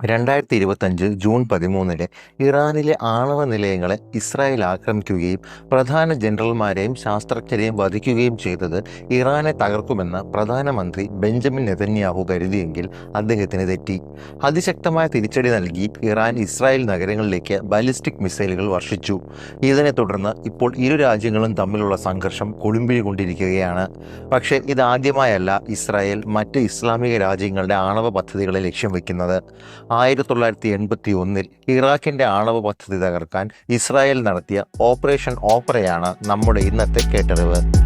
രണ്ടായിരത്തി ഇരുപത്തഞ്ച് ജൂൺ പതിമൂന്നിന് ഇറാനിലെ ആണവ നിലയങ്ങളെ ഇസ്രായേൽ ആക്രമിക്കുകയും പ്രധാന ജനറൽമാരെയും ശാസ്ത്രജ്ഞരെയും വധിക്കുകയും ചെയ്തത് ഇറാനെ തകർക്കുമെന്ന് പ്രധാനമന്ത്രി ബെഞ്ചമിൻ നെതന്യാഹു കരുതിയെങ്കിൽ അദ്ദേഹത്തിന് തെറ്റി. അതിശക്തമായ തിരിച്ചടി നൽകി ഇറാൻ ഇസ്രായേൽ നഗരങ്ങളിലേക്ക് ബാലിസ്റ്റിക് മിസൈലുകൾ വർഷിച്ചു. ഇതിനെ തുടർന്ന് ഇപ്പോൾ ഇരു രാജ്യങ്ങളും തമ്മിലുള്ള സംഘർഷം കൊഴുമ്പിക്കൊണ്ടിരിക്കുകയാണ് പക്ഷേ ഇതാദ്യമായല്ല ഇസ്രായേൽ മറ്റ് ഇസ്ലാമിക രാജ്യങ്ങളുടെ ആണവ പദ്ധതികളെ ലക്ഷ്യം വയ്ക്കുന്നത്. ആയിരത്തി തൊള്ളായിരത്തി എൺപത്തി ഒന്നിൽ ഇറാഖിന്റെ ആണവ പദ്ധതി തകർക്കാൻ ഇസ്രായേൽ നടത്തിയ ഓപ്പറേഷൻ ഓപ്പറയാണ് നമ്മുടെ ഇന്നത്തെ കേട്ടറിവ്.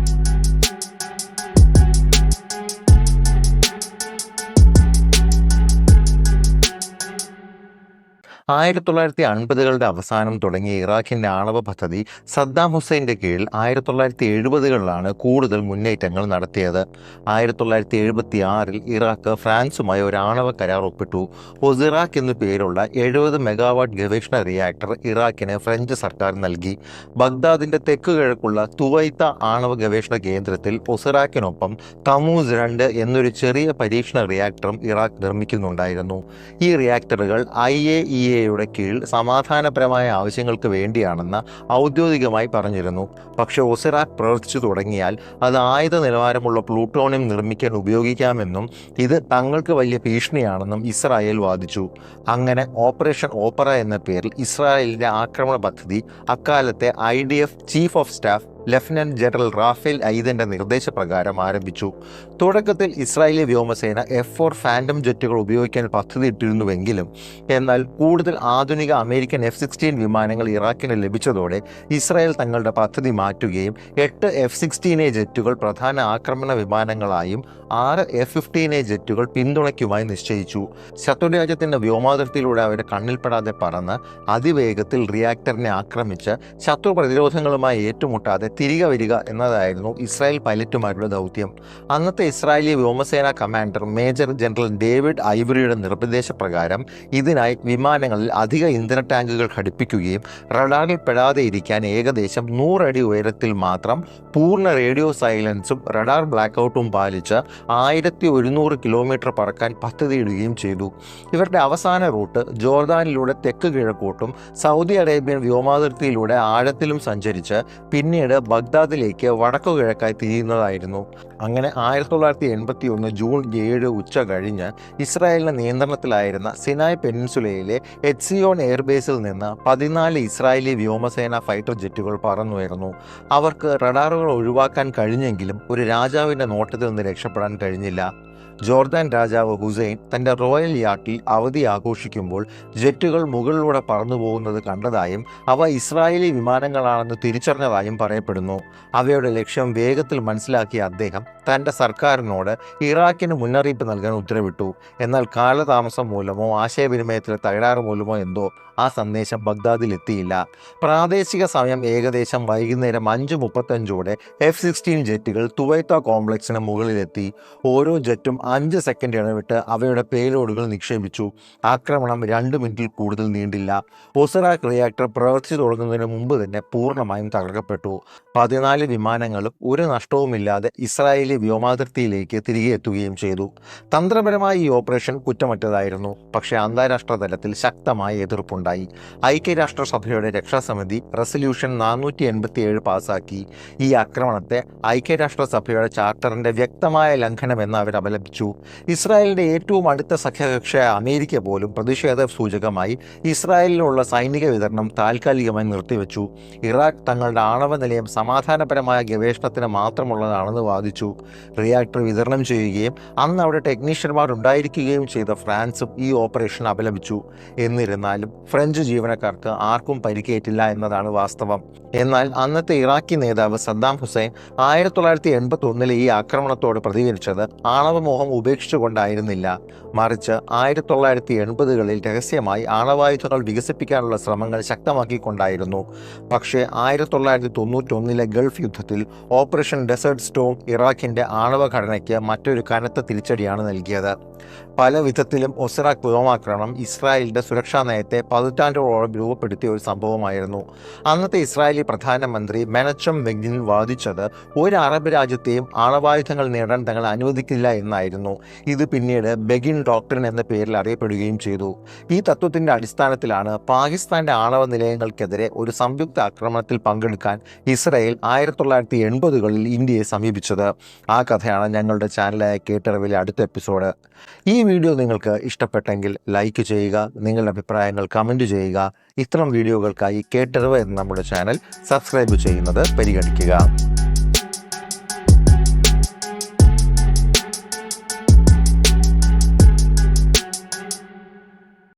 ആയിരത്തി തൊള്ളായിരത്തി അൻപതുകളുടെ അവസാനം തുടങ്ങിയ ഇറാഖിന്റെ ആണവ പദ്ധതി സദ്ദാം ഹുസൈന്റെ കീഴിൽ ആയിരത്തി തൊള്ളായിരത്തി എഴുപതുകളിലാണ് കൂടുതൽ മുന്നേറ്റങ്ങൾ നടത്തിയത്. ആയിരത്തി തൊള്ളായിരത്തി എഴുപത്തി ആറിൽ ഇറാഖ് ഫ്രാൻസുമായി ഒരു ആണവ കരാർ ഒപ്പിട്ടു. ഒസിറാഖ് എന്നു പേരുള്ള എഴുപത് മെഗാവാട്ട് ഗവേഷണ റിയാക്ടർ ഇറാഖിന് ഫ്രഞ്ച് സർക്കാർ നൽകി. ബഗ്ദാദിന്റെ തെക്ക് കിഴക്കുള്ള തുവൈത്ത ആണവ ഗവേഷണ കേന്ദ്രത്തിൽ ഒസിറാഖിനൊപ്പം തമൂസ് രണ്ട് എന്നൊരു ചെറിയ പരീക്ഷണ റിയാക്ടറും ഇറാഖ് നിർമ്മിക്കുന്നുണ്ടായിരുന്നു. ഈ റിയാക്ടറുകൾ ഐ എ ഇ എയുടെ കീഴിൽ സമാധാനപരമായ ആവശ്യങ്ങൾക്ക് വേണ്ടിയാണെന്ന് ഔദ്യോഗികമായി പറഞ്ഞിരുന്നു. പക്ഷേ ഒസിറാഖ് പ്രവർത്തിച്ചു തുടങ്ങിയാൽ അത് ആയുധ നിലവാരമുള്ള പ്ലൂട്ടോണിയം നിർമ്മിക്കാൻ ഉപയോഗിക്കാമെന്നും ഇത് തങ്ങൾക്ക് വലിയ ഭീഷണിയാണെന്നും ഇസ്രായേൽ വാദിച്ചു. അങ്ങനെ ഓപ്പറേഷൻ ഓപ്പറ എന്ന പേരിൽ ഇസ്രായേലിന്റെ ആക്രമണ പദ്ധതി അക്കാലത്തെ I chief of staff lieutenant general Rafael ഐദന്റെ നിർദ്ദേശപ്രകാരം ആരംഭിച്ചു. തുടക്കത്തിൽ ഇസ്രായേലി വ്യോമസേന എഫ് ഫോർ ഫാൻഡം ജെറ്റുകൾ ഉപയോഗിക്കാൻ പദ്ധതിയിട്ടിരുന്നുവെങ്കിലും എന്നാൽ കൂടുതൽ ആധുനിക അമേരിക്കൻ എഫ് സിക്സ്റ്റീൻ വിമാനങ്ങൾ ഇറാഖിന് ലഭിച്ചതോടെ ഇസ്രായേൽ തങ്ങളുടെ പദ്ധതി മാറ്റുകയും എട്ട് എഫ് സിക്സ്റ്റീൻ എ ജെറ്റുകൾ പ്രധാന ആക്രമണ വിമാനങ്ങളായും ആറ് എഫ് ഫിഫ്റ്റീൻ എ ജെറ്റുകൾ പിന്തുണയ്ക്കുമായി നിശ്ചയിച്ചു. ശത്രുരാജ്യത്തിന്റെ വ്യോമാതിർത്തിയിലൂടെ അവരുടെ കണ്ണിൽപ്പെടാതെ പറന്ന് അതിവേഗത്തിൽ റിയാക്ടറിനെ ആക്രമിച്ച് ശത്രു പ്രതിരോധങ്ങളുമായി ഏറ്റുമുട്ടാതെ തിരികെ വരിക എന്നതായിരുന്നു ഇസ്രായേൽ പൈലറ്റുമാരുടെ ദൗത്യം. അന്നത്തെ ഇസ്രായേലി വ്യോമസേന കമാൻഡർ മേജർ ജനറൽ ഡേവിഡ് ഐവറിയുടെ നിർദ്ദേശപ്രകാരം ഇതിനായി വിമാനങ്ങളിൽ അധിക ഇന്ധന ടാങ്കുകൾ ഘടിപ്പിക്കുകയും റഡാറിൽ പെടാതെ ഇരിക്കാൻ ഏകദേശം നൂറടി ഉയരത്തിൽ മാത്രം പൂർണ റേഡിയോ സൈലൻസും റഡാർ ബ്ലാക്ക്ഔട്ടും പാലിച്ച് ആയിരത്തി ഒരുന്നൂറ് കിലോമീറ്റർ പറക്കാൻ പദ്ധതിയിടുകയും ചെയ്തു. ഇവരുടെ അവസാന റൂട്ട് ജോർദാനിലൂടെ തെക്ക് കിഴക്കോട്ടും സൗദി അറേബ്യൻ വ്യോമാതിർത്തിയിലൂടെ ആഴത്തിലും സഞ്ചരിച്ച് പിന്നീട് ബഗ്ദാദിലേക്ക് വടക്കു കിഴക്കായി തിരിയുന്നതായിരുന്നു. അങ്ങനെ ആയിരത്തി തൊള്ളായിരത്തി എൺപത്തി ഒന്ന് ജൂൺ ഏഴ് ഉച്ച കഴിഞ്ഞ് ഇസ്രായേലിന്റെ നിയന്ത്രണത്തിലായിരുന്ന സിനായ് പെനിൻസുലയിലെ എറ്റ്സിയോൺ എയർബേസിൽ നിന്ന് പതിനാല് ഇസ്രായേലി വ്യോമസേന ഫൈറ്റർ ജെറ്റുകൾ പറന്നുയർന്നു. അവർക്ക് റഡാറുകൾ ഒഴിവാക്കാൻ കഴിഞ്ഞെങ്കിലും ഒരു രാജാവിന്റെ നോട്ടത്തിൽ നിന്ന് രക്ഷപ്പെടാൻ കഴിഞ്ഞില്ല. ജോർദാൻ രാജാവ് ഹുസൈൻ തന്റെ റോയൽ യാട്ടിൽ അവധി ആഘോഷിക്കുമ്പോൾ ജെറ്റുകൾ മുകളിലൂടെ പറന്നു പോകുന്നത് കണ്ടതായും അവ ഇസ്രായേലി വിമാനങ്ങളാണെന്ന് തിരിച്ചറിഞ്ഞതായും പറയപ്പെടുന്നു. അവയുടെ ലക്ഷ്യം വേഗത്തിൽ മനസ്സിലാക്കിയ അദ്ദേഹം തന്റെ സർക്കാരിനോട് ഇറാഖിന് മുന്നറിയിപ്പ് നൽകാൻ ഉത്തരവിട്ടു. എന്നാൽ കാലതാമസം മൂലമോ ആശയവിനിമയത്തിലെ തകരാറ് മൂലമോ എന്തോ ആ സന്ദേശം ബഗ്ദാദിൽ എത്തിയില്ല. പ്രാദേശിക സമയം ഏകദേശം വൈകുന്നേരം അഞ്ച് മുപ്പത്തഞ്ചോടെ എഫ് സിക്സ്റ്റീൻ ജെറ്റുകൾ തുവൈത്ത കോംപ്ലക്സിന് മുകളിലെത്തി. ഓരോ ജെറ്റും അഞ്ച് സെക്കൻഡ് ഇടവിട്ട് അവയുടെ പേലോഡുകൾ നിക്ഷേപിച്ചു. ആക്രമണം രണ്ട് മിനിറ്റിൽ കൂടുതൽ നീണ്ടില്ല. ഒസറാക്ക് റിയാക്ടർ പ്രവർത്തിച്ചു തുടങ്ങുന്നതിന് മുമ്പ് തന്നെ പൂർണമായും തകർക്കപ്പെട്ടു. പതിനാല് വിമാനങ്ങളും ഒരു നഷ്ടവുമില്ലാതെ ഇസ്രായേലി വ്യോമാതിർത്തിയിലേക്ക് തിരികെ എത്തുകയും ചെയ്തു. തന്ത്രപരമായി ഈ ഓപ്പറേഷൻ കുറ്റമറ്റതായിരുന്നു. പക്ഷേ അന്താരാഷ്ട്ര തലത്തിൽ ശക്തമായ എതിർപ്പുണ്ടായി. ഐക്യരാഷ്ട്രസഭയുടെ രക്ഷാസമിതി റെസല്യൂഷൻ നാനൂറ്റി എൺപത്തിയേഴ് പാസാക്കി. ഈ ആക്രമണത്തെ ഐക്യരാഷ്ട്രസഭയുടെ ചാർട്ടറിന്റെ വ്യക്തമായ ലംഘനമെന്ന് അവർ അപലപിച്ചു. ഇസ്രായേലിന്റെ ഏറ്റവും അടുത്ത സഖ്യകക്ഷിയായ അമേരിക്ക പോലും പ്രതിഷേധ സൂചകമായി ഇസ്രായേലിനുള്ള സൈനിക വിതരണം താൽക്കാലികമായി നിർത്തിവെച്ചു. ഇറാഖ് തങ്ങളുടെ ആണവ നിലയം സമാധാനപരമായ ഗവേഷണത്തിന് മാത്രമുള്ളതാണെന്ന് വാദിച്ചു. റിയാക്ടർ വിതരണം ചെയ്യുകയും അന്ന് അവിടെ ടെക്നീഷ്യന്മാർ ഉണ്ടായിരിക്കുകയും ചെയ്ത ഫ്രാൻസും ഈ ഓപ്പറേഷൻ അപലപിച്ചു. എന്നിരുന്നാലും ഫ്രഞ്ച് ജീവനക്കാർക്ക് ആർക്കും പരിക്കേറ്റില്ല എന്നതാണ് വാസ്തവം. എന്നാൽ അന്നത്തെ ഇറാഖി നേതാവ് സദ്ദാം ഹുസൈൻ ആയിരത്തി തൊള്ളായിരത്തി എൺപത്തി ഒന്നിലെ ഈ ആക്രമണത്തോട് പ്രതികരിച്ചത് ആണവമോഹം ഉപേക്ഷിച്ചുകൊണ്ടായിരുന്നില്ല. മറിച്ച് ആയിരത്തി തൊള്ളായിരത്തി എൺപതുകളിൽ രഹസ്യമായി ആണവായുധങ്ങൾ വികസിപ്പിക്കാനുള്ള ശ്രമങ്ങൾ ശക്തമാക്കിക്കൊണ്ടായിരുന്നു. പക്ഷേ ആയിരത്തി തൊള്ളായിരത്തി തൊണ്ണൂറ്റൊന്നിലെ ഗൾഫ് യുദ്ധത്തിൽ ഓപ്പറേഷൻ ഡെസേർട്ട് സ്റ്റോം ഇറാഖിന്റെ ആണവ ഘടനയ്ക്ക് മറ്റൊരു കനത്ത തിരിച്ചടിയാണ് നൽകിയത്. പല വിധത്തിലും ഒസറാഖ് വ്യോമാക്രമണം ഇസ്രായേലിന്റെ സുരക്ഷാ നയത്തെ പതിറ്റാണ്ടുകളോളം രൂപപ്പെടുത്തിയ ഒരു സംഭവമായിരുന്നു. അന്നത്തെ ഇസ്രായേലി പ്രധാനമന്ത്രി മെനച്ചം വെഗിൻ വാദിച്ചത് ഒരു അറബ് രാജ്യത്തെയും ആണവായുധങ്ങൾ നേടാൻ തങ്ങൾ അനുവദിക്കില്ല എന്നായിരുന്നു. ഇത് പിന്നീട് ബെഗിൻ ഡോക്ടറിൻ എന്ന പേരിൽ അറിയപ്പെടുകയും ചെയ്തു. ഈ തത്വത്തിന്റെ അടിസ്ഥാനത്തിലാണ് പാകിസ്ഥാന്റെ ആണവ നിലയങ്ങൾക്കെതിരെ ഒരു സംയുക്ത ആക്രമണത്തിൽ പങ്കെടുക്കാൻ ഇസ്രായേൽ ആയിരത്തി തൊള്ളായിരത്തി എൺപതുകളിൽ ഇന്ത്യയെ സമീപിച്ചത്. ആ കഥയാണ് ഞങ്ങളുടെ ചാനലായ കേട്ടറിവിലെ അടുത്ത എപ്പിസോഡ്. ഈ വീഡിയോ നിങ്ങൾക്ക് ഇഷ്ടപ്പെട്ടെങ്കിൽ ലൈക്ക് ചെയ്യുക നിങ്ങളുടെ അഭിപ്രായങ്ങൾ കമന്റ് ചെയ്യുക. ഇത്തരം വീഡിയോകൾക്കായി കേട്ടറിവ് എന്ന നമ്മുടെ ചാനൽ സബ്സ്ക്രൈബ് ചെയ്യുന്നത് പരിഗണിക്കുക.